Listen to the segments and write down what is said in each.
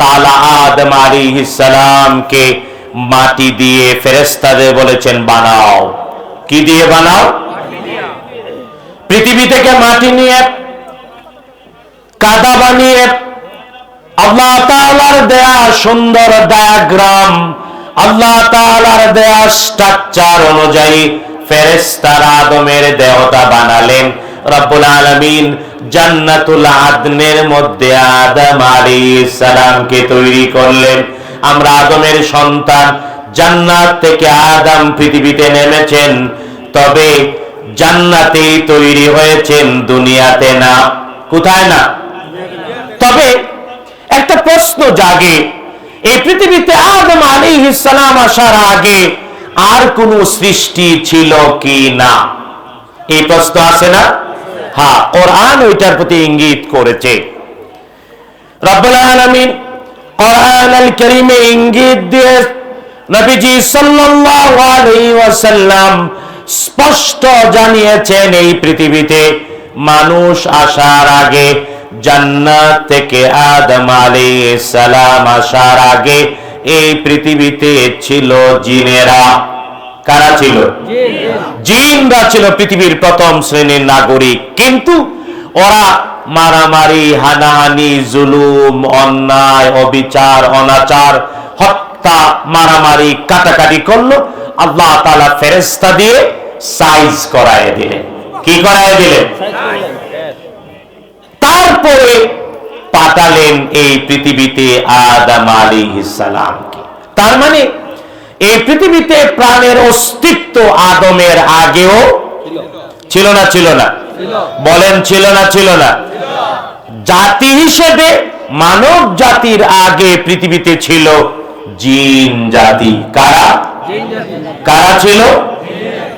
তাআলা আদম মাটি দিয়ে বলেছেন, বানাও। কি দিয়ে বানাও? পৃথিবী থেকে মাটি নিয়ে, কাদা বানিয়ে, আল্লাহ তাআলার দেয়া সুন্দর ডায়াগ্রাম, আল্লাহ দেয়া স্ট্রাকচার অনুযায়ী ফেরেশতারা আদমের দেহটা বানালেন। রব্বুল আলামিন জান্নাতুল আদনের মধ্যে আদম আলাইহিস সালামকে তৈরি করলেন। আমরা আদমের সন্তান জান্নাত থেকে আদম পৃথিবীতে নেমেছেন, তবে জান্নাতেই তৈরি হয়েছেন দুনিয়াতে না। কোথায় না? তবে একটা প্রশ্ন জাগে, এই পৃথিবীতে আদম আলী ইসলাম আসার আগে আর কোন সৃষ্টি ছিল কি না? এই প্রশ্ন আছে না? হ্যাঁ কোরআন ওইটার প্রতি ইঙ্গিত করেছে। রব্বুল আলামিন কোরআন আল কারীমে ইঙ্গিত দিয়ে নবীজি সাল্লাল্লাহু আলাইহি ওয়াসাল্লাম স্পষ্ট জানিয়েছেন এই পৃথিবীতে, মানুষ আসার আগে, জান্নাত থেকে আদম আলাইহিস সালাম আসার আগে এই পৃথিবীতে ছিল জিনেরা। কারা ছিল? জিনরা ছিল পৃথিবীর প্রথম শ্রেণির নাগরিক। কিন্তু ওরা মারামারি হানাহানি জুলুম অন্যায় অবিচার অনাচার হত্যা মারামারি কাটাকাটি করল। আল্লাহ তাআলা ফেরেশতা দিয়ে সাইজ করায় দিলেন। কি করায় দিলেন? তারপরে পাঠালেন এই পৃথিবীতে আদম আলাইহিস সালামকে। তার মানে এই পৃথিবীতে প্রাণের অস্তিত্ব আদমের আগেও ছিল না ছিল না। বলেন ছিল না ছিল না। জাতি হিসেবে মানব জাতির আগে পৃথিবীতে ছিল জিন জাতি। কারা? কারা ছিল?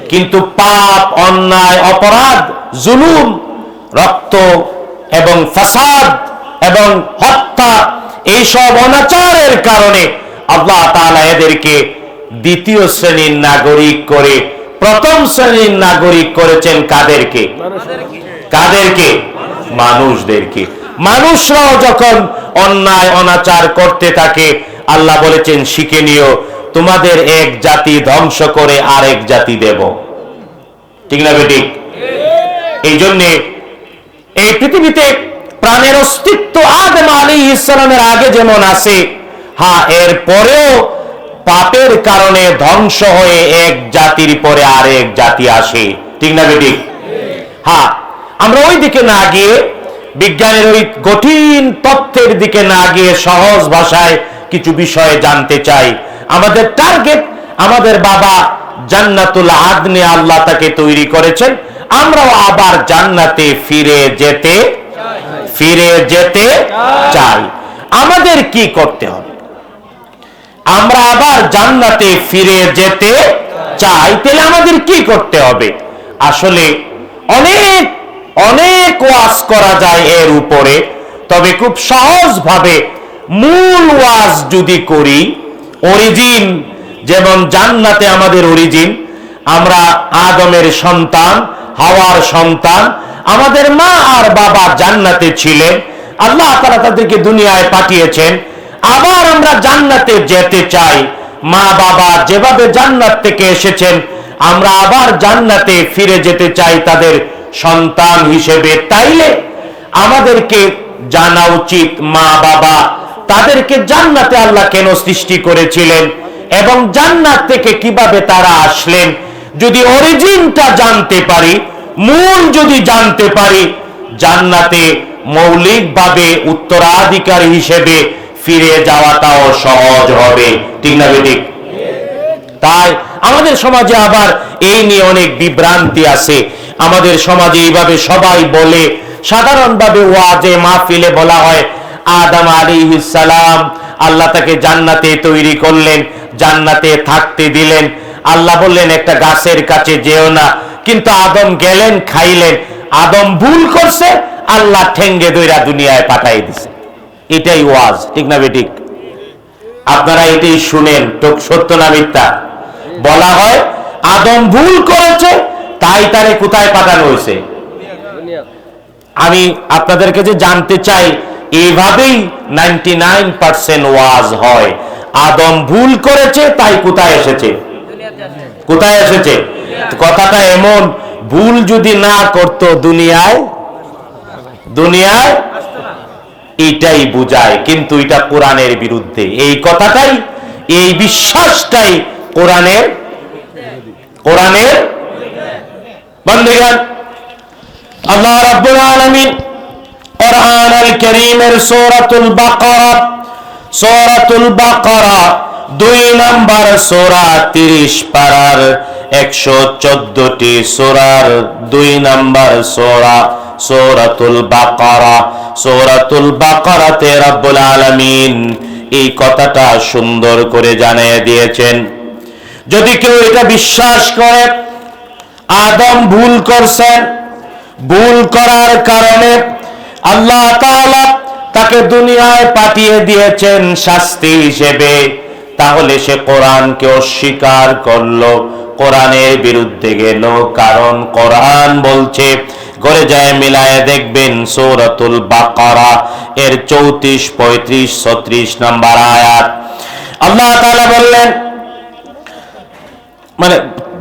কিন্তু পাপ, অন্যায়, অপরাধ, জুলুম, রক্ত এবং ফাসাদ এবং হত্যা, এইসব অনাচারের কারণে আল্লাহ তাআলা এদেরকে দ্বিতীয় শ্রেণির নাগরিক করে, প্রথম শ্রেণির নাগরিক করেছেন কাদেরকে? কাদেরকে? মানুষদেরকে। মানুষরাও যখন অন্যায়, অনাচার করতে থাকে, আল্লাহ বলেছেন, শিখে নিও, তোমাদের এক জাতি ধ্বংস করে আরেক জাতি দেব। ঠিক না বেটি? এই জন্যে এই পৃথিবীতে প্রাণের অস্তিত্ব আদম আলী ইসলামের আগে যেমন আছে হ্যাঁ এর পরেও পাপের কারণে ধ্বংস হয়ে এক জাতির পরে আরেক জাতি আসে। ঠিক না বেটি হ্যাঁ আমরা ওই দিকে না গিয়ে বিজ্ঞানের ওই কঠিন তথ্যের দিকে না গিয়ে সহজ ভাষায় কিছু বিষয়ে জানতে চাই। আমাদের টার্গেট আমাদের বাবা জান্নাতুল আদনে আল্লাহ তাকে তৈরি করেছেন। আমরাও আবার জান্নাতে ফিরে যেতে ফিরে যেতে চাই। আমাদের কি করতে হবে? আমরা আবার জান্নাতে ফিরে যেতে চাই, তাহলে আমাদের কি করতে হবে? আসলে অনেক অনেক ওয়াজ করা যায় এর উপরে, তবে খুব সহজভাবে মূল ওয়াজ যদি করি, অরিজিন, যেমন জান্নাতে আমাদের অরিজিন, আমরা আদমের সন্তান, হাওয়ার সন্তান, আমাদের মা আর বাবা জান্নাতে ছিলেন, আল্লাহ তারা তাদেরকে দুনিয়ায় পাঠিয়েছেন আবার আমরা জান্নাতে যেতে চাই। মা বাবা যেভাবে জান্নাত থেকে এসেছেন, আমরা আবার জান্নাতে ফিরে যেতে চাই তাদের সন্তান হিসেবে। তাইলে আমাদেরকে জানা উচিত মা বাবা, তাদেরকে জান্নাতে আল্লাহ কেন সৃষ্টি করেছিলেন এবং জান্নাত থেকে কীভাবে তারা আসলেন? যদি অরিজিনটা জানতে পারি, মূল যদি জানতে পারি, জান্নাতে মৌলিকভাবে উত্তরাধিকারী হিসেবে ফিরে যাওয়াটাও সহজ হবে। ঠিক না বেঠিক? তাই আমাদের সমাজে আবার এই নিয়ে অনেক বিভ্রান্তি আছে। আমাদের সমাজে এইভাবে সবাই বলে, সাধারণভাবে ওয়াজে মাহফিলে বলা হয়, আদম সালাম, আল্লাহ তাকে জান্নাতে তৈরি করলেন, জান্নাতে থাকতে দিলেন। আল্লাহ বললেন, একটা গাছের কাছে যেও না। কিন্তু আদম গেলেন, খাইলেন। আদম ভুল করছে, আল্লাহ ঠেঙ্গে দইরা দুনিয়ায় পাঠাই দিছে। এটাই ওয়াজ, ঠিক না বেঠিক? আপনারা এটাই শুনেন তো সত্য না মিথ্যা? বলা হয়, আদম ভুল করেছে, তাই তারে কোথায় পাঠানো হয়েছে? আমি আপনাদের কাছে জানতে চাই এইভাবেই নাইনটি নাইন পার্সেন্ট ওয়াজ হয়। আদম ভুল করেছে, তাই কোথায় এসেছে? কোথায় এসেছে? কথাটা এমন, ভুল যদি না করতো দুনিয়ায় দুনিয়ায় এটাই বুঝায়, কিন্তু এটা কোরআনের বিরুদ্ধে। এই কথাটাই, এই বিশ্বাসটাই কোরআনের কোরআনের বন্ধুগণ আল্লাহ রাব্বুল আলামিন কারীমের সূরাতুল বাকারা সূরাতুল বাকারা দুই নাম্বার সূরা 30 পারার 114টি সূরার দুই নাম্বার সূরা সূরাতুল বাকারা, সূরাতুল বাকারাতে রব্বুল আলামিন এই কথাটা সুন্দর করে জানিয়ে দিয়েছেন। যদি কেউ এটা বিশ্বাস করে, আদম ভুল করছেন ভুল করার কারণে আল্লাহ তাআলা তাকে দুনিয়ায় পাঠিয়ে দিয়েছেন শাস্তি হিসেবে, তাহলে সে কোরআনকে অস্বীকার করল। কোরআনের বিরুদ্ধে গেল, কারণ কোরআন বলছে ঘরে যায় মিলায় দেখবেন সৌরাতুল বাকারা এর চৌত্রিশ পঁয়ত্রিশ ছত্রিশ নাম্বার আয়াত আল্লাহ তাআলা বললেন মানে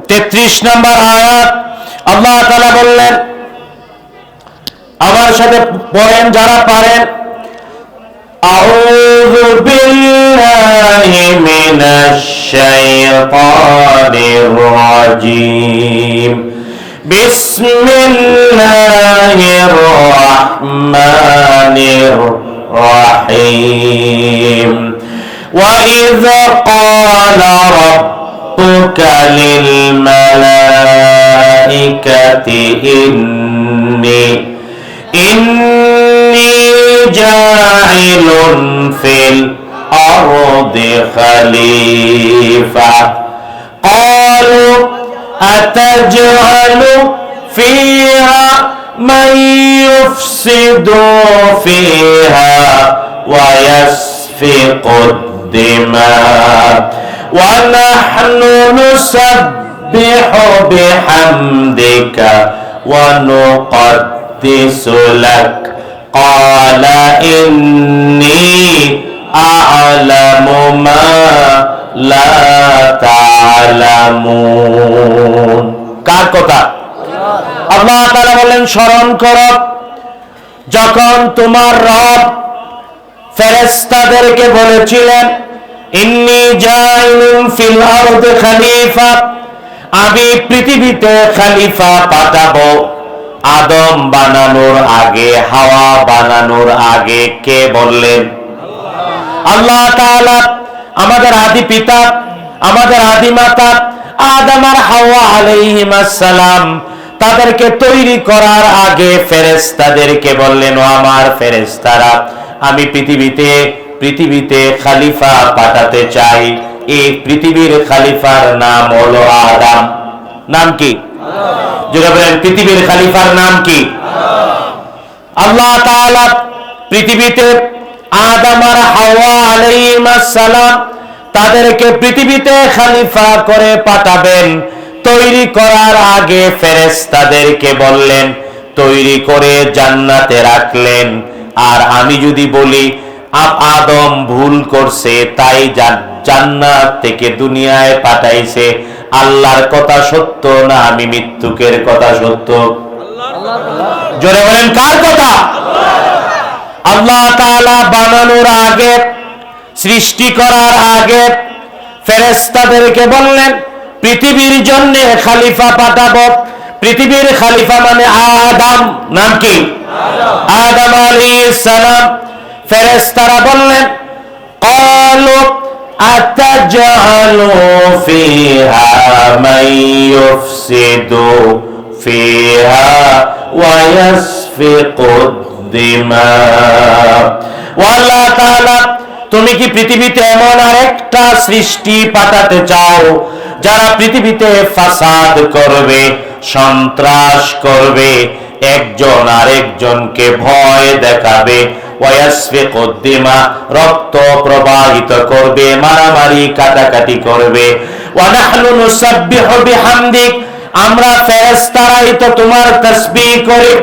তেত্রিশ নম্বর আয়াত আল্লাহ তাআলা বললেন আমার সাথে পড়েন যারা পারেন أعوذ بالله من الشيطان الرجيم بسم الله الرحمن الرحيم. وإذا قال ربك للملائكة إني إني جاعل في الأرض خليفة. أتجعل فيها من يفسد فيها ويسفك الدماء ونحن نسبح بحمدك ونقدس لك قال إني তাআলা স্মরণ করো। যখন তোমার রব ফেরেশতাদেরকে বলেছিলেন, ইন্নি ফিল খলিফা আমি পৃথিবীতে খলিফা পাঠাবো। আদম বানানোর আগে, হাওয়া বানানোর আগে কে বললেন? আল্লাহ তাআলা আমাদের আদি পিতা, আমাদের আদি মাতা, আদম আর হাওয়া আলাইহিমাস সালাম তাদেরকে তৈরি করার আগে ফেরেশতাদেরকে বললেন, ও আমার ফেরেশতারা, আমি পৃথিবীতে পৃথিবীতে খালিফা পাঠাতে চাই। এই পৃথিবীর খালিফার নাম হলো আদম। নাম কি? যেটা বলেন, পৃথিবীর খালিফার নাম কি? আল্লাহ তাআলা পৃথিবীতে আদম আর হাওয়া আলাইহিমাস সালাম তাদেরকে পৃথিবীতে খালিফা করে পাঠাবেন। তৈরি করার আগে ফেরেশতাদেরকে বললেন, তৈরি করে জান্নাতে রাখলেন। আর আমি যদি বলি আদম ভুল করছে, তাই জান্নাত থেকে দুনিয়ায় পাঠাইছে। আল্লাহর কথা সত্য না আমি মৃত্যুকের কথা সত্য? জোরে বলেন, কার কথা? আল্লাহ তাআলা বানানোর আগে, সৃষ্টি করার আগে ফেরেশতাদেরকে বললেন পৃথিবীর জন্য খালিফা পাঠাবো পৃথিবীর খালিফা মানে আদম নাম কি আদম আলাইহিস সালাম ফেরেশতারা বললেন قالوا أتجعل فيها من يفسد فيها ويسفك الدماء والله تعالى তুমি কি পৃথিবীতে এমন আরেকটা সৃষ্টি পাঠাতে চাও, যারা পৃথিবীতে ফাসাদ করবে, সন্ত্রাস করবে, একজন আরেকজনকে ভয় দেখাবে? রক্ত প্রবাহিত করবে, মারামারি কাটাকাটি করবে। আমরা ফেরেশতারাই তো তোমার তাসবিহ করি,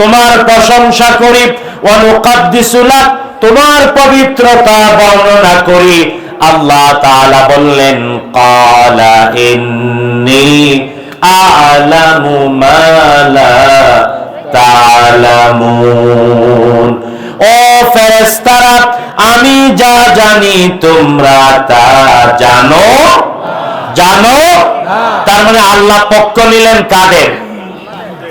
তোমার প্রশংসা করি। অনুকাদ্দিসুলাক তোমার পবিত্রতা বর্ণনা করি। আল্লাহ তাআলা বললেন ক্বালা ইন্নী আ'লামু মা ও ফেরেশতারা, আমি যা জানি তোমরা তা জানো? জানো? তার মানে আল্লাহ পক্ষ নিলেন কাদের?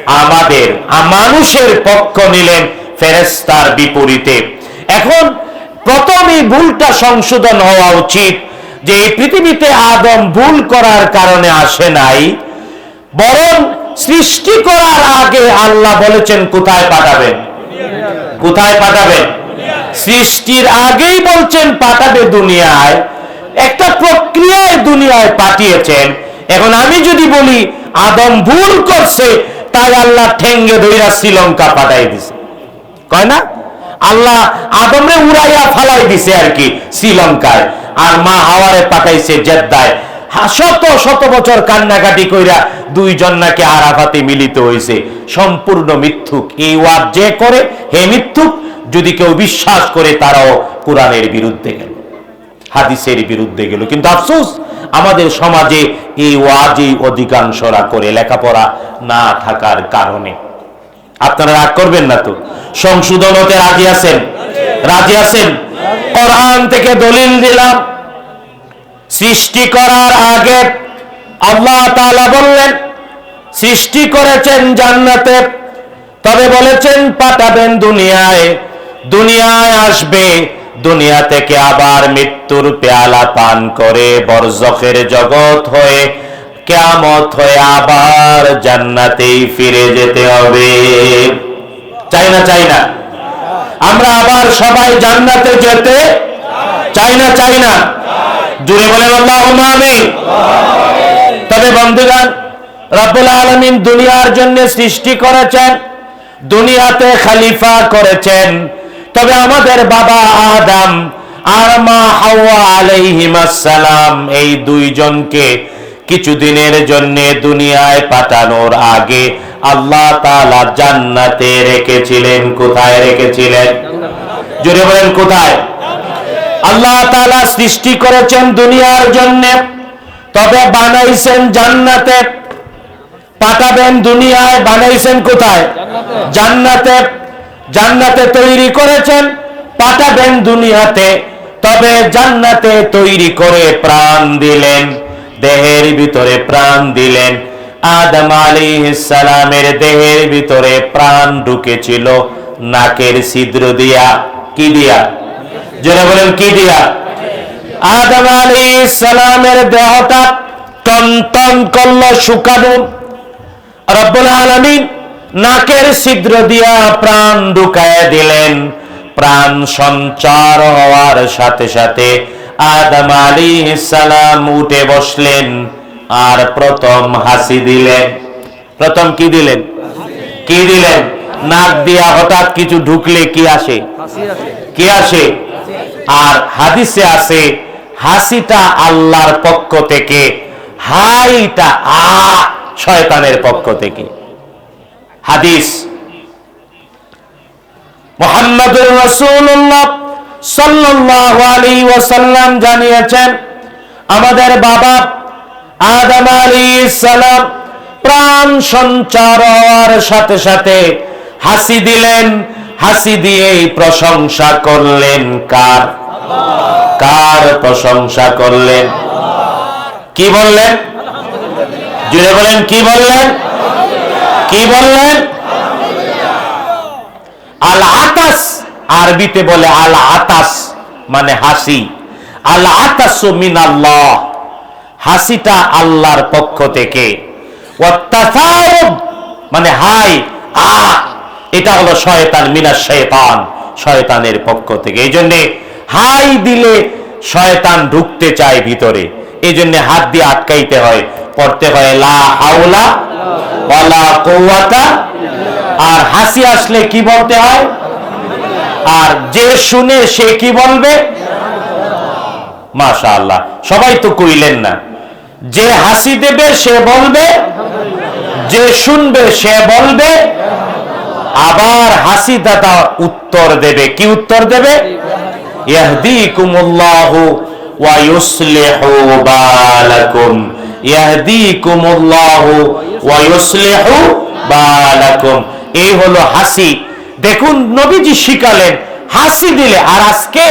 আমাদের মানুষের পক্ষ নিলেন ফেরেস্তার বিপরীতে। এখন প্রথম এই ভুলটা সংশোধন হওয়া উচিত যে এই পৃথিবীতে আদম ভুল করার কারণে আসে নাই, বরং সৃষ্টি করার আগে আল্লাহ বলেছেন, কোথায় পাঠাবেন? কোথায় পাঠাবেন? সৃষ্টির আগেই বলছেন, পাঠাবে দুনিয়ায়। একটা প্রক্রিয়ায় দুনিয়ায় পাঠিয়েছেন। এখন আমি যদি বলি, আদম ভুল করছে, তাই আল্লাহ ঠেঙ্গে ধইরা শ্রীলঙ্কা পাঠাই দিছে। কয় না? আল্লাহ আদমরে উড়াইয়া ফালাই দিছে আর কি শ্রীলঙ্কায়। আর মা হাওয়ারে পাঠাইছে জেদ্দায়। শত শত বছর কান্নাকাটি কইরা দুইজন নাকি আরাফাতে মিলিত হইছে। সম্পূর্ণ মিথ্যুক। এই ওয়াজ যে করে, হে মিথ্যুক, যদি কেউ বিশ্বাস করে তারাও কোরআনের বিরুদ্ধে গেল। হাদিসের বিরুদ্ধে গেল। কিন্তু আফসোস, আমাদের সমাজে এই ওয়াজই অধিকাংশরা করে। লেখাপড়া না থাকার কারণে। আপনারা রাগ করবেন না তো? সংশোধন হতে রাজি আছেন? রাজি আছেন? কোরআন থেকে দলিল দিলাম। সৃষ্টি করার আগে আল্লাহ তাআলা বললেন, সৃষ্টি করেছেন জান্নাতে, তবে বলেছেন পাঠাবেন দুনিয়ায়। দুনিয়ায় আসবে, দুনিয়া থেকে আবার মৃত্যুর পেয়ালা পান করে বরজখের জগৎ হয়ে কেয়ামত হয়ে আবার জান্নাতেই ফিরে যেতে হবে। চাই না চাই না? আমরা আবার সবাই জান্নাতে যেতে চাই না চাই না? জুড়ে বলেন আমিন। তবে বন্ধুগণ, রব্বুল আলমিন দুনিয়ার জন্য সৃষ্টি করেছেন, দুনিয়াতে খালিফা করেছেন। তবে আমাদের বাবা আদম আর মা হাওয়া আলাইহিমাসসালাম এই দুইজনকে কিছুদিনের জন্য দুনিয়ায় পাঠানোর আগে আল্লাহ তালা জান্নাতে রেখেছিলেন, কোথায় রেখেছিলেন? জোরে বলেন, কোথায়? আল্লাহ তালা সৃষ্টি করেছেন দুনিয়ার জন্য, তবে বানাইছেন জান্নাতে। পাঠাবেন দুনিয়ায়, বানাইছেন কোথায়? জান্নাতে। জান্নাতে তৈরি করেছেন, পাঠাবেন দুনিয়াতে, তবে জান্নাতে তৈরি করে প্রাণ দিলেন। দেহের ভিতরে প্রাণ দিলেন। আদম আলাইহিস সালামের দেহের ভিতরে প্রাণ ঢুকেছিল। নাকের ছিদ্র দিয়া। কি দিয়া? যারা বলেন, কি দিয়া? আদম আলাইহিস সালামের দেহটা টনটন করল শুকানো। রব্বুল আলামিন নাকের ছিদ্র দিয়া প্রাণ ঢুকায় দিলেন। প্রাণ সঞ্চার হওয়ার সাথে সাথে আদম আলাইহিস সালাম উঠে বসলেন আর প্রথম হাসি দিলেন। প্রথম কি দিলেন? কি দিলেন? নাক দিয়া হঠাৎ কিছু ঢুকলে কি আসে? কি আসে? আর হাদিসে আছে, হাসিটা আল্লাহর পক্ষ থেকে, হাইটা আ শয়তানের পক্ষ থেকে। হাদিস। মোহাম্মদুর রাসূলুল্লাহ সাল্লাল্লাহু আলাইহি ওয়াসাল্লাম জানিয়েছেন, আমাদের বাবা আদম আলাইহিস সালাম প্রাণ সঞ্চার সাথে সাথে হাসি দিলেন, হাসি দিয়েই প্রশংসা করলেন কার? কার প্রশংসা করলেন? কি বললেন? জুড়ে বলেন, কি বললেন? কি বললেন? আল আতাস আরবিতে বলে আল আতাস মানে হাসি। আল আতাস মিন আল্লাহ হাসিটা আল্লাহর পক্ষ থেকে। মানে হাই, আ, এটা হলো শয়তান, মিনা শয়তান, শয়তানের পক্ষ থেকে। এই জন্যে হাই দিলে শয়তান ঢুকতে চায় ভিতরে। এই জন্য হাত দিয়ে আটকাইতে হয়, পড়তে হয় লা হাওলা ওয়ালা কুওয়াতা। আর হাসি আসলে কি বলতে হয়? আর যে শুনে সে কি বলবে? মাশাআল্লাহ। সবাই তো কইলেন না। যে হাসি দেবে, সে বলবে। যে শুনবে, সে বলবে। আবার হাসি দাদা উত্তর দেবে। কি উত্তর দেবে? ইয়াহদিকুমুল্লাহু এই হলো হাসি। দেখুন নবীজি শিখালেন হাসি দিলে। আর আজকে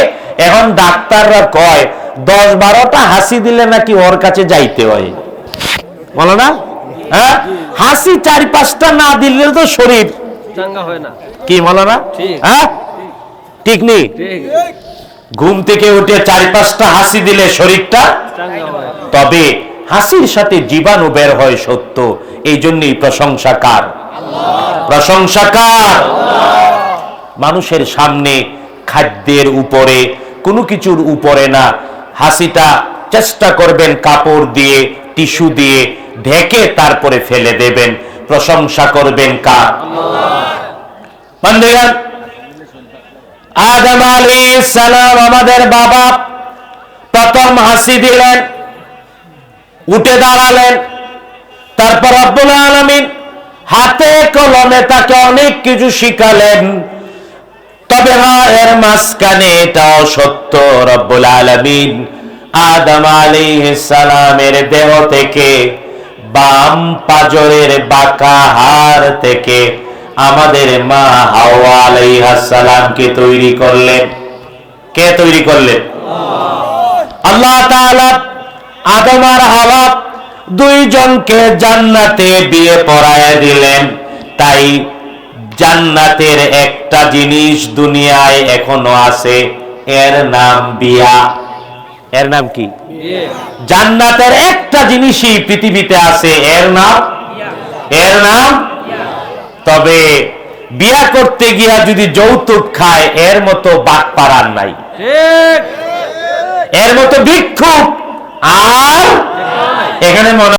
এখন ডাক্তাররা কয় দশ বারোটা হাসি দিলে নাকি ওর কাছে যাইতে হয়। বলো না? হ্যাঁ? হাসি চার পাঁচটা না দিলে তো শরীর। কি বলো না? ঠিক। হ্যাঁ? ঠিক নেই ঘুম থেকে উঠে চার পাঁচটা হাসি দিলে শরীরটা তবে হাসির সাথে জীবাণু বের হয় সত্য। এই জন্যই প্রশংসাকার প্রশংসাকার মানুষের সামনে খাদ্যের উপরে, কোনো কিছুর উপরে না। হাসিটা চেষ্টা করবেন কাপড় দিয়ে, টিস্যু দিয়ে, ঢেকে তারপরে ফেলে দেবেন। প্রশংসা করবেন কার? আদম আলী সালাম আমাদের বাবা। প্রথম হাসি দিলেন, উঠে দাঁড়ালেন। তারপর আব্বুল আলমিন হাতে কলমে তাকে অনেক কিছু শিখালেন। তবে হ্যাঁ এর মাঝখানে এটাও সত্য রব্বুল আলমিন। আদম সালামের দেহ থেকে বাম পাজরের বাঁকা হাড় থেকে আমাদের মা হাওয়া আলাইহিস সালামকে তৈরি করলেন। কে তৈরি করলেন? আল্লাহ। তাআলা আদম আর হাওয়া দুইজনকে জান্নাতে বিয়ে পড়ায় দিলেন। তাই জান্নাতের একটা জিনিস দুনিয়ায় এখনও আছে এর নাম বিয়া। এর নাম কি? জান্নাতের একটা জিনিসই পৃথিবীতে আছে এর নাম? এর নাম? তবে বিয়া করতে গিয়া যদি যৌতুক খায় এর মতো বাক পাড়ার নাই এর মতো ভিক্ষুক আর এখানে মনে